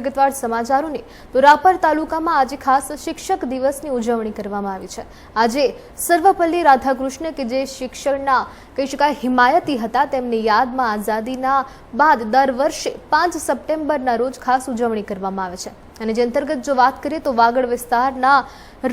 વિગતવાર સમાચારોની તો રાપર તાલુકામાં આજે ખાસ શિક્ષક દિવસની ઉજવણી કરવામાં આવી છે. આજે સર્વપલ્લી રાધાકૃષ્ણ કે જે શિક્ષણના કહી શકાય હિમાયતી હતા, તેમની યાદમાં આઝાદીના બાદ દર વર્ષે પાંચ સપ્ટેમ્બરના રોજ ખાસ ઉજવણી કરવામાં આવે છે. અને જે અંતર્ગત જો વાત કરીએ તો વાગડ વિસ્તારના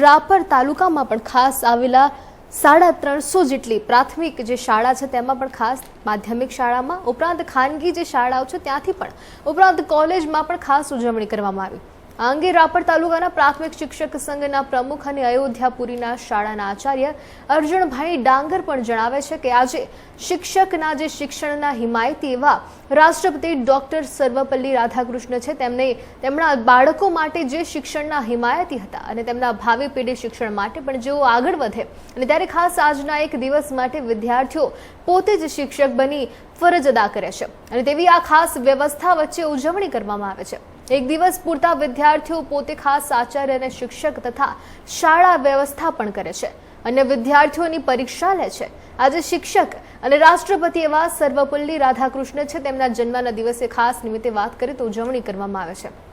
રાપર તાલુકામાં પણ ખાસ આવેલા સાડા ત્રણસો જેટલી પ્રાથમિક જે શાળા છે તેમાં પણ ખાસ માધ્યમિક શાળામાં, ઉપરાંત ખાનગી જે શાળાઓ છે ત્યાંથી પણ, ઉપરાંત કોલેજમાં પણ ખાસ ઉજવણી કરવામાં આવી. આ અંગે રાપર તાલુકાના પ્રાથમિક શિક્ષક સંઘના પ્રમુખ અને અયોધ્યાપુરીના શાળાના આચાર્ય અર્જુનભાઈ ડાંગર પણ જણાવે છે કે આજે શિક્ષકના જે શિક્ષણના હિમાયતી એવા રાષ્ટ્રપતિ ડોક્ટર સર્વપલ્લી રાધાકૃષ્ણ છે, તેમને તેમના બાળકો માટે જે શિક્ષણના હિમાયતી હતા અને તેમના ભાવિ પેઢી શિક્ષણ માટે પણ જેઓ આગળ વધે અને ત્યારે ખાસ આજના એક દિવસ માટે વિદ્યાર્થીઓ પોતે જ શિક્ષક બની ફરજ અદા કરે છે અને તેવી આ ખાસ વ્યવસ્થા વચ્ચે ઉજવણી કરવામાં આવે છે. એક દિવસ પૂરતા વિદ્યાર્થીઓ પોતે ખાસ આચાર્ય અને શિક્ષક તથા શાળા વ્યવસ્થા પણ કરે છે. અને વિદ્યાર્થીઓની પરીક્ષા લે છે. આજે શિક્ષક અને રાષ્ટ્રપતિ એવા સર્વપલ્લી રાધાકૃષ્ણ છે. તેમના જન્મના દિવસે ખાસ નિમિત્તે વાત કરીએ તો ઉજવણી કરવામાં આવે છે.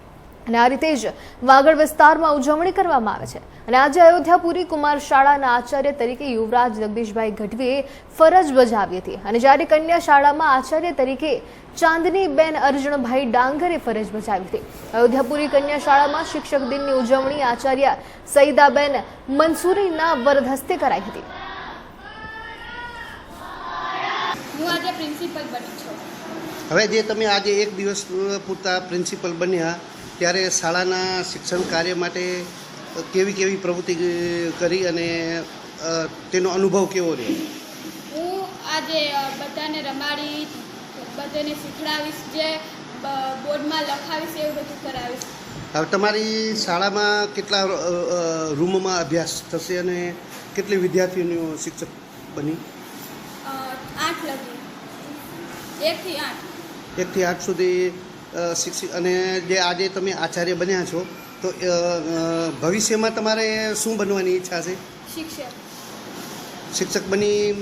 અને આ રીતે જ વાગડ વિસ્તારમાં ઉજવણી કરવામાં આવે છે. અને આજે અયોધ્યાપુરી કુમાર શાળાના આચાર્ય તરીકે યુવરાજ જગદીશભાઈ ગઢવીએ ફરજ બજાવી હતી. અને જ્યારે કન્યા શાળામાં આચાર્ય તરીકે ચાંદનીબેન અર્જુનભાઈ ડાંગરે ફરજ બજાવી હતી. અયોધ્યાપુરી કન્યા શાળામાં શિક્ષક દિનની ઉજવણી આચાર્ય સઈદાબેન મંસૂરીના વરદ હસ્તે કરાઈ હતી. હું આજે પ્રિન્સિપલ બની છું. હવે જે તમે આજે એક દિવસ પૂરતા પ્રિન્સિપલ બન્યા ત્યારે શાળાના શિક્ષણ કાર્ય માટે કેવી કેવી પ્રવૃત્તિ કરી અને તેનો અનુભવ કેવો રહ્યો? હું આજે બધાને રમાડી બધાને શીખડાવીશ જે બોર્ડમાં લખાવીશ એવું બધું કરાવીશ. હવે તમારી શાળામાં કેટલા રૂમમાં અભ્યાસ થશે અને કેટલી વિદ્યાર્થીઓનું શિક્ષક બની? આઠ લગી. એકથી આઠ. એકથી આઠ સુધી અ, શિક્ષક અને જે આજે તમે આચાર્ય બન્યા છો તો ભવિષ્યમાં તમારે શું બનવાની ઈચ્છા છે? શિક્ષક. શિક્ષક બની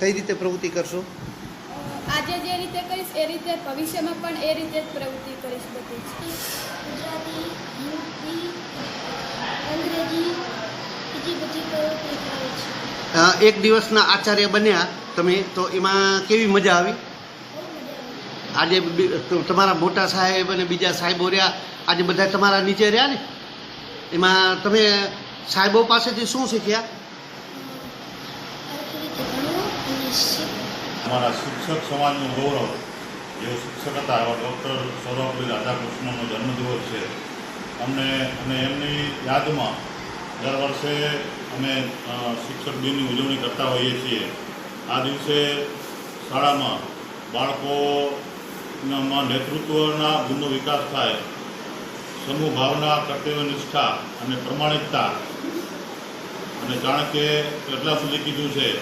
કઈ રીતે પ્રવૃત્તિ કરશો? આજે જે રીતે કરીશ એ રીતે ભવિષ્યમાં પણ એ રીતે જ પ્રવૃત્તિ કરીશ બધી. ગુજરાતી હિન્દી અંગ્રેજી બીજી બધી પ્રવૃત્તિ કરે છે. અ, એક દિવસના આચાર્ય બન્યા તમે તો એમાં કેવી મજા આવી? આજે તમારા મોટા સાહેબ અને બીજા સાહેબો રહ્યા, આજે બધા તમારા નીચે રહ્યા ને? એમાં તમે સાહેબો પાસેથી શું શીખ્યા? અમારા શિક્ષક સમાજનું ગૌરવ, જેઓ શિક્ષક હતા, એવા ડૉક્ટર સૌરભભાઈ રાધાકૃષ્ણનો જન્મદિવસ છે. અમને, અને એમની યાદમાં દર વર્ષે અમે શિક્ષક દિનની ઉજવણી કરતા હોઈએ છીએ. આ દિવસે શાળામાં માં નેતૃત્વના ગુણનો વિકાસ થાય, સમૂહ ભાવના, કર્તવ્ય નિષ્ઠા અને પ્રમાણિકતા. અને કારણ કે એટલા સુધી કીધું છે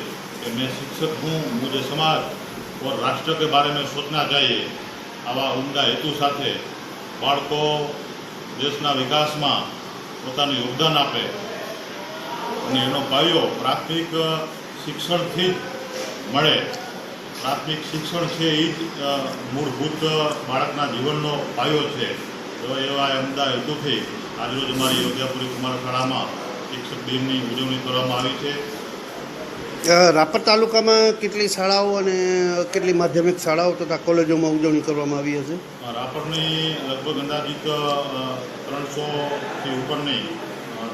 કે મેં શિક્ષક હું મુજે સમાજ ઓર રાષ્ટ્ર કે બારે મેં સોચના ચાહીએ આવા ઉમદા હેતુ સાથે બાળકો દેશના વિકાસમાં પોતાનું યોગદાન આપે. અને એનો પાયો પ્રાથમિક શિક્ષણથી જ મળે. પ્રાથમિક શિક્ષણ છે એ જ મૂળભૂત બાળકના જીવનનો પાયો છે. એવા એવા અમદાવાદ હેતુથી આજરોજ અમારી યોગ્યાપુરી કુમાર શાળામાં શિક્ષક દિનની ઉજવણી કરવામાં આવી છે. રાપર તાલુકામાં કેટલી શાળાઓ અને કેટલી માધ્યમિક શાળાઓ તથા કોલેજોમાં ઉજવણી કરવામાં આવી હશે? રાપરની લગભગ અંદાજિત ત્રણસોથી ઉપરની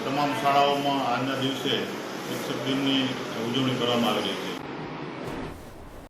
તમામ શાળાઓમાં આજના દિવસે શિક્ષક દિનની ઉજવણી કરવામાં આવેલી છે.